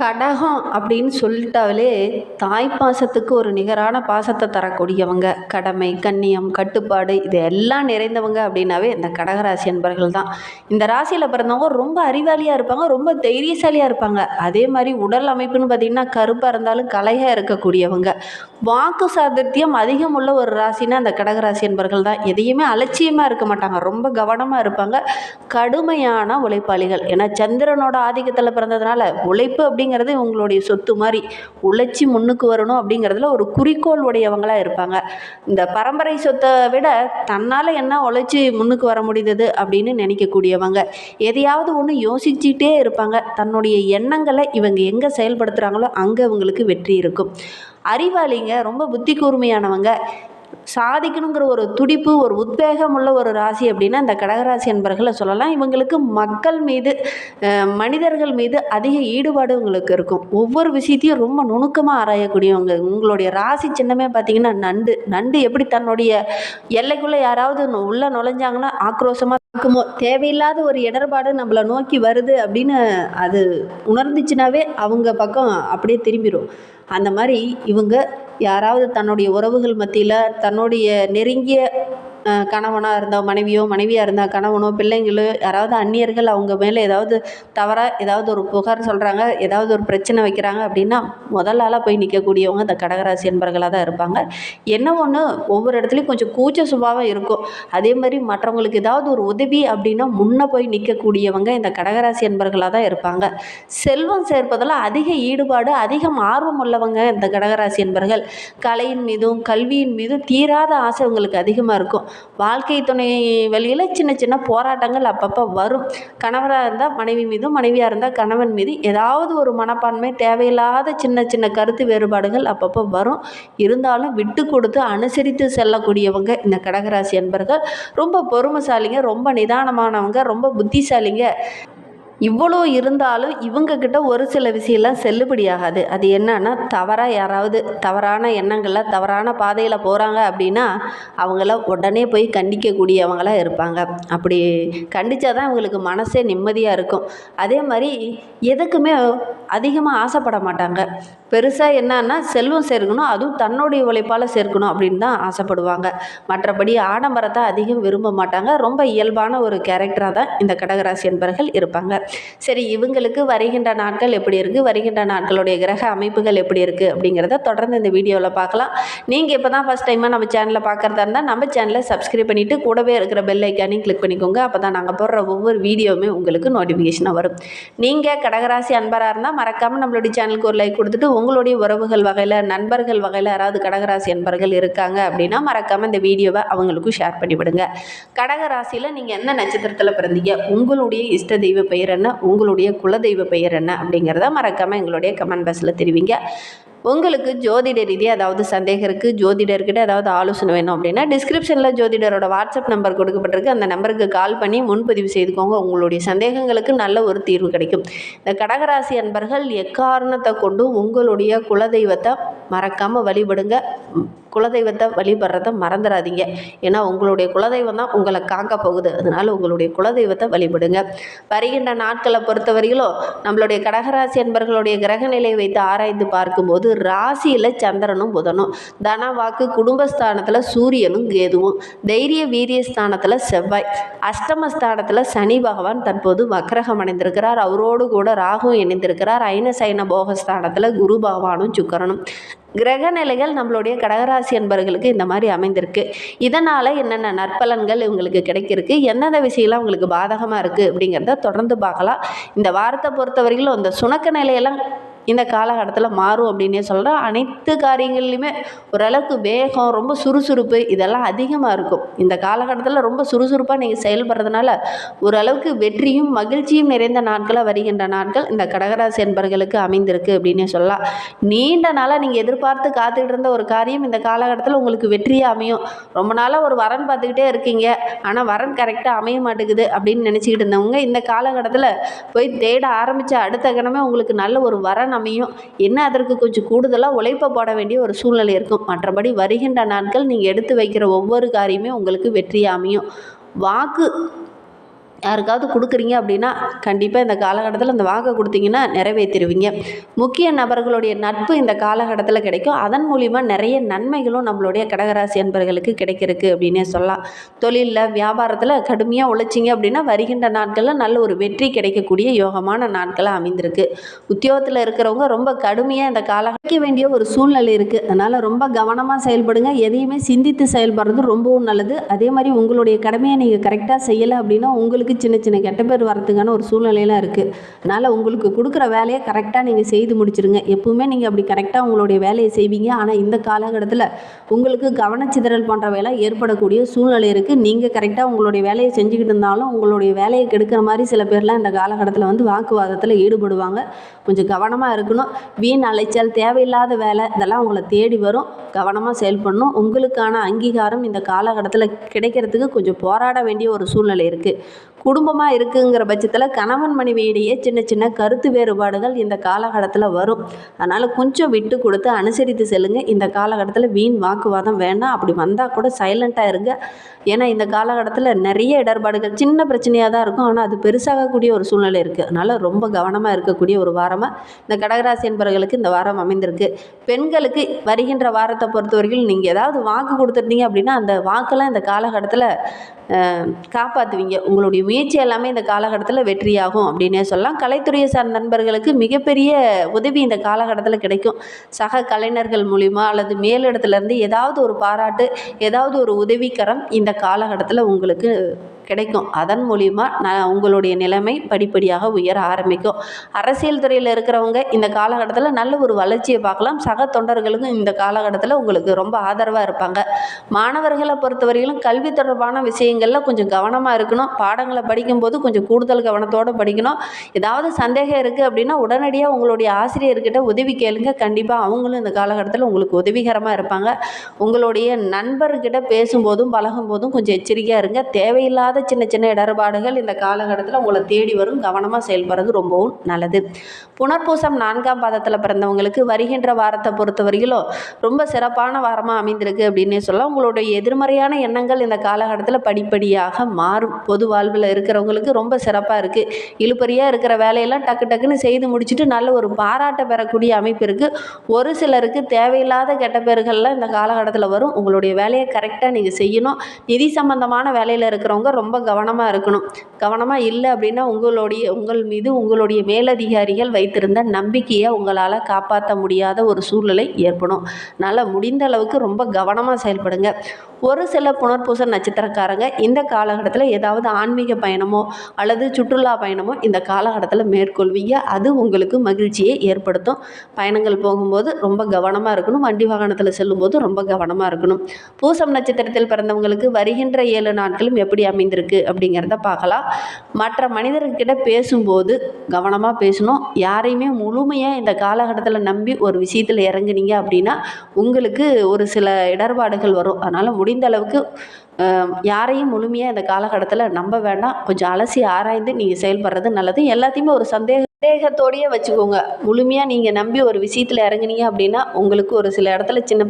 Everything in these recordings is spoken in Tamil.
கடகம் அப்படின்னு சொல்லிட்டாலே தாய் பாசத்துக்கு ஒரு நிகரான பாசத்தை தரக்கூடியவங்க. கடமை கண்ணியம் கட்டுப்பாடு இது எல்லாம் நிறைந்தவங்க அப்படின்னாவே இந்த கடகராசி அன்பர்கள் தான். இந்த ராசியில் பிறந்தவங்க ரொம்ப அறிவாளியாக இருப்பாங்க ரொம்ப தைரியசாலியாக இருப்பாங்க. அதே மாதிரி உடல் அமைப்புன்னு பார்த்திங்கன்னா கருப்பாக இருந்தாலும் கலையாக இருக்கக்கூடியவங்க. வாக்கு சாதத்தியம் அதிகம் உள்ள ஒரு ராசினா அந்த கடகராசி அன்பர்கள் தான். எதையுமே அலட்சியமாக இருக்க மாட்டாங்க ரொம்ப கவனமாக இருப்பாங்க. கடுமையான உழைப்பாளிகள். ஏன்னா சந்திரனோட ஆதிக்கத்தில் பிறந்ததுனால உழைப்பு அப்படி அப்படிங்கிறது உங்களுடைய சொத்து மாதிரி உழைச்சி முன்னுக்கு வரணும் அப்படிங்கிறதுல ஒரு குறிக்கோள் உடையவங்களாக இருப்பாங்க. இந்த பரம்பரை சொத்தை விட தன்னால் என்ன உழைச்சி முன்னுக்கு வர முடிந்தது அப்படின்னு நினைக்கக்கூடியவங்க. எதையாவது ஒன்று யோசிச்சுட்டே இருப்பாங்க. தன்னுடைய எண்ணங்களை இவங்க எங்கே செயல்படுத்துகிறாங்களோ அங்கே இவங்களுக்கு வெற்றி இருக்கும். அறிவாளிங்க ரொம்ப புத்தி கூர்மையானவங்க சாதிக்கணுங்கிற ஒரு துடிப்பு ஒரு உத்வேகம் உள்ள ஒரு ராசி அப்படின்னா இந்த கடகராசி என்பர்களை சொல்லலாம். இவங்களுக்கு மக்கள் மீது மனிதர்கள் மீது அதிக ஈடுபாடு உங்களுக்கு இருக்கும். ஒவ்வொரு விஷயத்தையும் ரொம்ப நுணுக்கமாக ஆராயக்கூடியவங்க. உங்களுடைய ராசி சின்னமே பார்த்தீங்கன்னா நண்டு. நண்டு எப்படி தன்னுடைய எல்லைக்குள்ளே யாராவது உள்ளே உள்ள நுழைஞ்சாங்கன்னா ஆக்ரோஷமாக இருக்குமோ தேவையில்லாத ஒரு இடர்பாடு நம்மளை நோக்கி வருது அப்படின்னு அது உணர்ந்துச்சுனாவே அவங்க பக்கம் அப்படியே திரும்பிடும் அந்த மாதிரி இவங்க யாராவது தன்னுடைய உறவுகள் மத்தியில் தன்னுடைய நெருங்கிய கணவனாக இருந்தால் மனைவியோ மனைவியாக இருந்தால் கணவனோ பிள்ளைங்களோ யாராவது அந்நியர்கள் அவங்க மேலே ஏதாவது தவறாக ஏதாவது ஒரு புகார் சொல்கிறாங்க ஏதாவது ஒரு பிரச்சனை வைக்கிறாங்க அப்படின்னா முதல் ஆளாக போய் நிற்கக்கூடியவங்க இந்த கடகராசி என்பர்களாக தான் இருப்பாங்க. என்ன ஒன்று ஒவ்வொரு இடத்துலையும் கொஞ்சம் கூச்ச சுபாவம் இருக்கும். அதே மாதிரி மற்றவங்களுக்கு ஏதாவது ஒரு உதவி அப்படின்னா முன்னே போய் நிற்கக்கூடியவங்க இந்த கடகராசி என்பர்களாக தான் இருப்பாங்க. செல்வம் சேர்ப்பதில் அதிக ஈடுபாடு அதிகம் ஆர்வம் உள்ளவங்க இந்த கடகராசி என்பர்கள் கலையின் மீதும் கல்வியின் மீதும் தீராத ஆசை உங்களுக்கு அதிகமாக இருக்கும். வாழ்க்கை துணை வழியில் சின்ன சின்ன போராட்டங்கள் அப்பப்போ வரும். கணவராக இருந்தால் மனைவி மீதும் மனைவியாக இருந்தால் கணவன் மீது ஏதாவது ஒரு மனப்பான்மை தேவையில்லாத சின்ன சின்ன கருத்து வேறுபாடுகள் அப்பப்போ வரும். இருந்தாலும் விட்டு கொடுத்து அனுசரித்து செல்லக்கூடியவங்க இந்த கடகராசி அன்பர்கள். ரொம்ப பொறுமைசாலிங்க ரொம்ப நிதானமானவங்க ரொம்ப புத்திசாலிங்க. இவ்வளோ இருந்தாலும் இவங்கக்கிட்ட ஒரு சில விஷயம்லாம் செல்லுபடியாகாது அது என்னன்னா தவறாக யாராவது தவறான எண்ணங்களில் தவறான பாதையில் போகிறாங்க அப்படின்னா அவங்கள உடனே போய் கண்டிக்கக்கூடியவங்களாக இருப்பாங்க. அப்படி கண்டித்தா தான் அவங்களுக்கு மனசே நிம்மதியாக இருக்கும். அதே மாதிரி எதுக்குமே அதிகமாக ஆசைப்பட மாட்டாங்க. பெருசாக என்னன்னா செல்வம் சேர்க்கணும் அதுவும் தன்னுடைய உழைப்பால் சேர்க்கணும் அப்படின்னு தான் ஆசைப்படுவாங்க. மற்றபடி ஆடம்பரத்தை அதிகம் விரும்ப மாட்டாங்க. ரொம்ப இயல்பான ஒரு கேரக்டராக தான் இந்த கடகராசி என்பர்கள் இருப்பாங்க. சரி இவங்களுக்கு வருகின்ற நாட்கள் எப்படி இருக்குது வருகின்ற நாட்களுடைய கிரக அமைப்புகள் எப்படி இருக்குது அப்படிங்கிறத தொடர்ந்து இந்த வீடியோவில் பார்க்கலாம். நீங்கள் இப்போ தான் ஃபஸ்ட் டைமாக நம்ம சேனலில் பார்க்குறதா இருந்தால் நம்ம சேனலை சப்ஸ்கிரைப் பண்ணிவிட்டு கூடவே இருக்கிற பெல் ஐக்கானையும் கிளிக் பண்ணிக்கோங்க. அப்போ தான் நாங்கள் போடுற ஒவ்வொரு வீடியோவுமே உங்களுக்கு நோட்டிஃபிகேஷனாக வரும். நீங்கள் கடகராசி அன்பராக இருந்தால் மறக்காமல் நம்மளுடைய சேனலுக்கு ஒரு லைக் கொடுத்துட்டு உங்களுடைய உறவுகள் வகையில் நண்பர்கள் வகையில் யாராவது கடகராசி நண்பர்கள் இருக்காங்க அப்படின்னா மறக்காமல் இந்த வீடியோவை அவங்களுக்கும் ஷேர் பண்ணிவிடுங்க. கடகராசியில் நீங்கள் என்ன நட்சத்திரத்தில் பிறந்தீங்க? உங்களுடைய இஷ்ட தெய்வ பெயர் என்ன? உங்களுடைய குலதெய்வ பெயர் என்ன? அப்படிங்கிறத மறக்காமல் எங்களுடைய கமெண்ட் பாக்ஸில் தெரிவிங்க. உங்களுக்கு ஜோதிட ரீதியாக ஏதாவது சந்தேகம் இருக்குது ஜோதிடர்கிட்ட ஏதாவது ஆலோசனை வேணும் அப்படின்னா டிஸ்கிரிப்ஷனில் ஜோதிடரோட வாட்ஸ்அப் நம்பர் கொடுக்கப்பட்டிருக்கு. அந்த நம்பருக்கு கால் பண்ணி முன்பதிவு செய்துக்கோங்க. உங்களுடைய சந்தேகங்களுக்கு நல்ல ஒரு தீர்வு கிடைக்கும். இந்த கடகராசி அன்பர்கள் எக்காரணத்தை கொண்டும் உங்களுடைய குலதெய்வத்தை மறக்காமல் வழிபடுங்க. குலதெய்வத்தை வழிபடுறத மறந்துடாதீங்க. ஏன்னா உங்களுடைய குலதெய்வம் தான் உங்களை காக்க போகுது. அதனால் உங்களுடைய குலதெய்வத்தை வழிபடுங்க. வருகின்ற நாட்களை பொறுத்தவரையிலும் நம்மளுடைய கடகராசி அன்பர்களுடைய கிரக நிலையை வைத்து ஆராய்ந்து பார்க்கும்போது ராசியில் சந்திரனும் புதனும். தன வாக்கு குடும்பஸ்தானத்தில் சூரியனும் கேதுவும். தைரிய வீரிய ஸ்தானத்தில் செவ்வாய். அஷ்டமஸ்தானத்தில் சனி பகவான் தற்போது வக்ரகம் அடைந்திருக்கிறார். அவரோடு கூட ராகும் இணைந்திருக்கிறார். ஐன சைன போகஸ்தானத்தில் குரு பகவானும் சுக்கரனும். கிரக நிலைகள் நம்மளுடைய கடகராசி என்பவர்களுக்கு இந்த மாதிரி அமைந்திருக்கு. இதனால் என்னென்ன நற்பலன்கள் இவங்களுக்கு கிடைக்கிருக்கு? எந்தெந்த விஷயம்லாம் உங்களுக்கு பாதகமாக இருக்குது அப்படிங்கிறத தொடர்ந்து பார்க்கலாம். இந்த வாரத்தை பொறுத்தவரையிலும் அந்த சுணக்க நிலையெல்லாம் இந்த காலகட்டத்தில் மாறும் அப்படின்னே சொல்கிறேன் அனைத்து காரியங்கள்லையுமே ஓரளவுக்கு வேகம் ரொம்ப சுறுசுறுப்பு இதெல்லாம் அதிகமாக இருக்கும். இந்த காலகட்டத்தில் ரொம்ப சுறுசுறுப்பாக நீங்கள் செயல்படுறதுனால ஓரளவுக்கு வெற்றியும் மகிழ்ச்சியும் நிறைந்த நாட்களாக வருகின்ற நாட்கள் இந்த கடகராசி என்பர்களுக்கு அமைந்திருக்கு அப்படின்னே சொல்லலாம். நீண்ட நாளாக நீங்கள் எதிர்பார்த்து காத்துக்கிட்டு இருந்த ஒரு காரியம் இந்த காலகட்டத்தில் உங்களுக்கு வெற்றியாக அமையும். ரொம்ப நாளாக ஒரு வரன் பார்த்துக்கிட்டே இருக்கீங்க. ஆனால் வரன் கரெக்டாக அமைய மாட்டேங்குது அப்படின்னு நினச்சிக்கிட்டு இருந்தவங்க இந்த காலகட்டத்தில் போய் தேட ஆரம்பித்த அடுத்த கணமே உங்களுக்கு நல்ல ஒரு வரன் அமையும். என்ன அதற்கு கொஞ்சம் கூடுதலாக உழைப்பை போட வேண்டிய ஒரு சூழ்நிலை இருக்கும். மற்றபடி வருகின்ற நாட்கள் நீங்கள் எடுத்து வைக்கிற ஒவ்வொரு காரியமே உங்களுக்கு வெற்றியாக அமையும். வாக்கு யாருக்காவது கொடுக்குறீங்க அப்படின்னா கண்டிப்பாக இந்த காலகட்டத்தில் இந்த வாக்கை கொடுத்தீங்கன்னா நிறைவேற்றிடுவீங்க முக்கிய நபர்களுடைய நட்பு இந்த காலகட்டத்தில் கிடைக்கும். அதன் மூலிமா நிறைய நன்மைகளும் நம்மளுடைய கடகராசி அன்பர்களுக்கு கிடைக்கிறதுக்கு அப்படின்னே சொல்லலாம். தொழிலில் வியாபாரத்தில் கடுமையாக உழைச்சிங்க அப்படின்னா வருகின்ற நாட்களில் நல்ல ஒரு வெற்றி கிடைக்கக்கூடிய யோகமான நாட்களாக அமைந்திருக்கு. உத்தியோகத்தில் இருக்கிறவங்க ரொம்ப கடுமையாக இந்த கால கிடைக்க வேண்டிய ஒரு சூழ்நிலை இருக்குது அதனால் ரொம்ப கவனமாக செயல்படுங்க. எதையுமே சிந்தித்து செயல்படுறது ரொம்பவும் நல்லது. அதே மாதிரி உங்களுடைய கடமையை நீங்கள் கரெக்டாக செய்யலை அப்படின்னா உங்களுக்கு சின்ன சின்ன கெட்ட பேர் வரதுக்கான ஒரு சூழ்நிலையெல்லாம் இருக்குது அதனால் உங்களுக்கு கொடுக்குற வேலையை கரெக்டாக நீங்கள் செய்து முடிச்சிருங்க. எப்பவுமே நீங்கள் அப்படி கரெக்டாக உங்களுடைய வேலையை செய்வீங்க. ஆனால் இந்த காலகட்டத்தில் உங்களுக்கு கவனச்சிதறல் போன்ற வேலை ஏற்படக்கூடிய சூழ்நிலை இருக்குது நீங்கள் கரெக்டாக உங்களுடைய வேலையை செஞ்சுக்கிட்டு இருந்தாலும் உங்களுடைய வேலையை கெடுக்கிற மாதிரி சில பேர்லாம் இந்த காலகட்டத்தில் வந்து வாக்குவாதத்தில் ஈடுபடுவாங்க. கொஞ்சம் கவனமாக இருக்கணும். வீண் அலைச்சல் தேவையில்லாத வேலை இதெல்லாம் உங்களை தேடி வரும். கவனமாக செயல்படணும். உங்களுக்கான அங்கீகாரம் இந்த காலகட்டத்தில் கிடைக்கிறதுக்கு கொஞ்சம் போராட வேண்டிய ஒரு சூழ்நிலை இருக்குது குடும்பமாக இருக்குங்கிற பட்சத்தில் கணவன் மனைவியிடையே சின்ன சின்ன கருத்து வேறுபாடுகள் இந்த காலகட்டத்தில் வரும். அதனால் கொஞ்சம் விட்டு கொடுத்து அனுசரித்து செல்லுங்க. இந்த காலகட்டத்தில் வீண் வாக்குவாதம் வேண்டாம். அப்படி வந்தால் கூட சைலண்ட்டாக இருங்க. ஏன்னா இந்த காலகட்டத்தில் நிறைய இடர்பாடுகள் சின்ன பிரச்சனையாக தான் இருக்கும். ஆனால் அது பெருசாகக்கூடிய ஒரு சூழ்நிலை இருக்குது அதனால் ரொம்ப கவனமாக இருக்கக்கூடிய ஒரு வாரமாக இந்த கடகராசி என்பவர்களுக்கு இந்த வாரம் அமைந்திருக்கு. பெண்களுக்கு வருகின்ற வாரத்தை பொறுத்தவரைக்கும் நீங்கள் ஏதாவது வாக்கு கொடுத்துருந்தீங்க அப்படின்னா அந்த வாக்கெல்லாம் இந்த காலகட்டத்தில் காப்பாற்றுவீங்க உங்களுடைய முயற்சி எல்லாமே இந்த காலகட்டத்தில் வெற்றியாகும் அப்படின்னே சொல்லலாம். கலைத்துறையை சார்ந்த நண்பர்களுக்கு மிகப்பெரிய உதவி இந்த காலகட்டத்தில் கிடைக்கும். சக கலைஞர்கள் மூலிமா அல்லது மேலிடத்துலேருந்து ஏதாவது ஒரு பாராட்டு ஏதாவது ஒரு உதவிக்கரம் இந்த காலகட்டத்தில் உங்களுக்கு கிடைக்கும். அதன் மூலிமா நான் உங்களுடைய நிலைமை படிப்படியாக உயர ஆரம்பிக்கும். அரசியல் துறையில் இருக்கிறவங்க இந்த காலகட்டத்தில் நல்ல ஒரு வளர்ச்சியை பார்க்கலாம். சக தொண்டர்களுக்கும் இந்த காலகட்டத்தில் உங்களுக்கு ரொம்ப ஆதரவாக இருப்பாங்க. மாணவர்களை பொறுத்தவரையிலும் கல்வி தொடர்பான விஷயங்களில் கொஞ்சம் கவனமாக இருக்கணும். பாடங்களை படிக்கும்போது கொஞ்சம் கூடுதல் கவனத்தோடு படிக்கணும். ஏதாவது சந்தேகம் இருக்குது அப்படின்னா உடனடியாக உங்களுடைய ஆசிரியர்கிட்ட உதவி கேளுங்க. கண்டிப்பாக அவங்களும் இந்த காலகட்டத்தில் உங்களுக்கு உதவிகரமாக இருப்பாங்க. உங்களுடைய நண்பர்கிட்ட பேசும்போதும் பழகும்போதும் கொஞ்சம் எச்சரிக்கையாக இருங்க. தேவையில்லாத சின்ன சின்ன இடர்பாடுகள் இந்த காலகட்டத்தில் உங்களை தேடி வரும். கவனமாக செயல்படுறது ரொம்பவும் நல்லது. புனர்பூசம் நான்காம் பாதத்தில் பிறந்தவங்களுக்கு வருகின்ற வாரத்தை பொறுத்தவரையிலும் ரொம்ப சிறப்பான வாரமாக அமைந்திருக்கு அப்படின்னே சொல்லலாம். உங்களுடைய எதிர்மறையான எண்ணங்கள் இந்த காலகட்டத்தில் படிப்படியாக மாறும். பொது வாழ்வில் இருக்கிறவங்களுக்கு ரொம்ப சிறப்பாக இருக்குது இழுப்பறியாக இருக்கிற வேலையெல்லாம் டக்கு டக்குன்னு செய்து முடிச்சுட்டு நல்ல ஒரு பாராட்டை பெறக்கூடிய அமைப்பு இருக்குது ஒரு சிலருக்கு தேவையில்லாத கெட்ட பேர்கள்லாம் இந்த காலகட்டத்தில் வரும். உங்களுடைய வேலையை கரெக்டாக நீங்கள் செய்யணும். நிதி சம்பந்தமான வேலையில் இருக்கிறவங்க ரொம்ப கவனமாக இருக்கணும். கவனமாக இல்லை அப்படின்னா உங்களுடைய உங்கள் மீது உங்களுடைய மேலதிகாரிகள் வைத்திருந்த நம்பிக்கையை உங்களால் காப்பாற்ற முடியாத ஒரு சூழ்நிலை ஏற்படும். அதனால் முடிந்த அளவுக்கு ரொம்ப கவனமாக செயல்படுங்க. ஒரு சில புனர்பூச நட்சத்திரக்காரங்க இந்த காலகட்டத்தில் ஏதாவது ஆன்மீக பயணமோ அல்லது சுற்றுலா பயணமோ இந்த காலகட்டத்தில் மேற்கொள்வீங்க. அது உங்களுக்கு மகிழ்ச்சியை ஏற்படுத்தும். பயணங்கள் போகும்போது ரொம்ப கவனமாக இருக்கணும். வண்டி வாகனத்தில் செல்லும்போது ரொம்ப கவனமாக இருக்கணும். பூசம் நட்சத்திரத்தில் பிறந்தவங்களுக்கு வருகின்ற ஏழு நாட்களும் எப்படி அமைந்து அமைந்திருக்கு அப்படிங்கிறத பார்க்கலாம். மற்ற மனிதர்கிட்ட பேசும்போது கவனமாக பேசணும். யாரையுமே முழுமையாக இந்த காலகட்டத்தில் நம்பி ஒரு விஷயத்தில் இறங்குனீங்க அப்படின்னா உங்களுக்கு ஒரு சில இடர்பாடுகள் வரும். அதனால் முடிந்த அளவுக்கு யாரையும் முழுமையாக இந்த காலகட்டத்தில் நம்ப வேண்டாம். கொஞ்சம் அலசி ஆராய்ந்து நீங்கள் செயல்படுறது நல்லது. எல்லாத்தையுமே ஒரு சந்தேக சந்தேகத்தோடையே வச்சுக்கோங்க. முழுமையாக நீங்கள் நம்பி ஒரு விஷயத்தில் இறங்குனீங்க அப்படின்னா உங்களுக்கு ஒரு சில இடத்துல சின்ன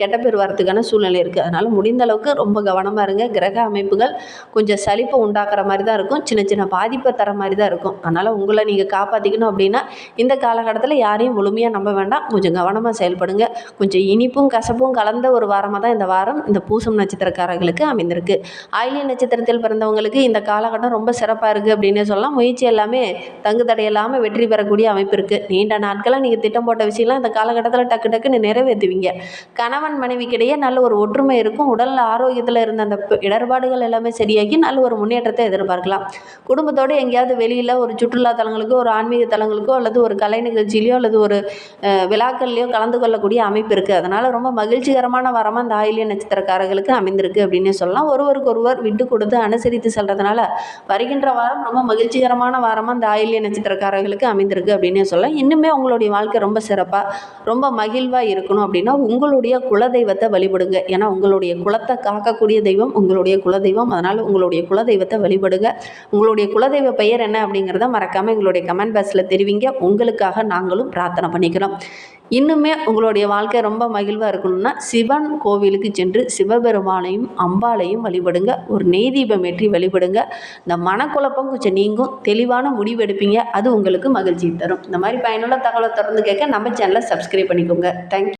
கெட்ட பேர் வரதுக்கான சூழ்நிலை இருக்குது அதனால் முடிந்த அளவுக்கு ரொம்ப கவனமாக இருங்க. கிரக அமைப்புகள் கொஞ்சம் சலிப்பை உண்டாக்குற மாதிரி தான் இருக்கும். சின்ன சின்ன பாதிப்பை தர மாதிரி தான் இருக்கும். அதனால் உங்களை நீங்கள் காப்பாற்றிக்கணும் அப்படின்னா இந்த காலகட்டத்தில் யாரையும் முழுமையாக நம்ப வேண்டாம். கொஞ்சம் கவனமாக செயல்படுங்க. கொஞ்சம் இனிப்பும் கசப்பும் கலந்த ஒரு வாரமாக தான் இந்த வாரம் இந்த பூசம் நட்சத்திரக்காரர்களுக்கு அமைந்திருக்கு. ஆயிலிய நட்சத்திரத்தில் பிறந்தவங்களுக்கு இந்த காலகட்டம் ரொம்ப சிறப்பாக இருக்குது அப்படின்னே சொல்லலாம். முயற்சி எல்லாமே தங்கு தடை இல்லாமல் வெற்றி பெறக்கூடிய அமைப்பு இருக்குது நீண்ட நாட்களாக நீங்கள் திட்டம் போட்ட விஷயம்லாம் இந்த காலகட்டத்தில் டக்கு டக்குன்னு நிறைவேற்றுவீங்க. கணவன் மனைவிக்கிடையே நல்ல ஒரு ஒற்றுமை இருக்கும். உடல் ஆரோக்கியத்தில் இருந்த அந்த இடர்பாடுகள் எல்லாமே சரியாகி நல்ல ஒரு முன்னேற்றத்தை எதிர்பார்க்கலாம். குடும்பத்தோடு எங்கேயாவது வெளியில் ஒரு சுற்றுலா தலங்களுக்கோ ஒரு ஆன்மீக தலங்களுக்கோ அல்லது ஒரு கலை நிகழ்ச்சியிலையோ அல்லது ஒரு விழாக்கள்லையோ கலந்து கொள்ளக்கூடிய அமைப்பு இருக்குது அதனால் ரொம்ப மகிழ்ச்சிகரமான வாரமாக இந்த ஆயிலிய நட்சத்திரக்காரர்களுக்கு அமைந்திருக்கு அப்படின்னு சொல்லலாம். ஒருவருக்கு ஒருவர் விட்டு கொடுத்து அனுசரித்து செல்றதுனால வருகின்ற வாரம் ரொம்ப மகிழ்ச்சிகரமான வாரமாக இந்த ஆயில்ய நட்சத்திரக்காரர்களுக்கு அமைந்திருக்கு அப்படின்னே சொல்லலாம் இன்னுமே உங்களுடைய வாழ்க்கை ரொம்ப சிறப்பாக ரொம்ப மகிழ்வாக இருக்கணும் அப்படின்னா உங்களுடைய குலதெய்வத்தை வழிபடுங்க. ஏன்னா உங்களுடைய குலத்தை காக்கக்கூடிய தெய்வம் உங்களுடைய குலதெய்வம். அதனால் உங்களுடைய குலதெய்வத்தை வழிபடுங்க. உங்களுடைய குலதெய்வ பெயர் என்ன அப்படிங்கிறத மறக்காமல் எங்களுடைய கமெண்ட் பாக்ஸில் தெரிவிங்க. உங்களுக்காக நாங்களும் பிரார்த்தனை பண்ணிக்கிறோம். இன்னுமே உங்களுடைய வாழ்க்கை ரொம்ப மகிழ்வாக இருக்கணும்னா சிவன் கோவிலுக்கு சென்று சிவபெருமானையும் அம்பாளையும் வழிபடுங்க. ஒரு நெய் தீபம் ஏற்றி வழிபடுங்க. இந்த மனக்குழப்பம் கொஞ்சம் நீங்கும். தெளிவான முடிவு எடுப்பீங்க. அது உங்களுக்கு மகிழ்ச்சி தரும். இந்த மாதிரி பயனுள்ள தகவலை தொடர்ந்து கேட்க நம்ம சேனலை சப்ஸ்கிரைப் பண்ணிக்கோங்க. தேங்க்யூ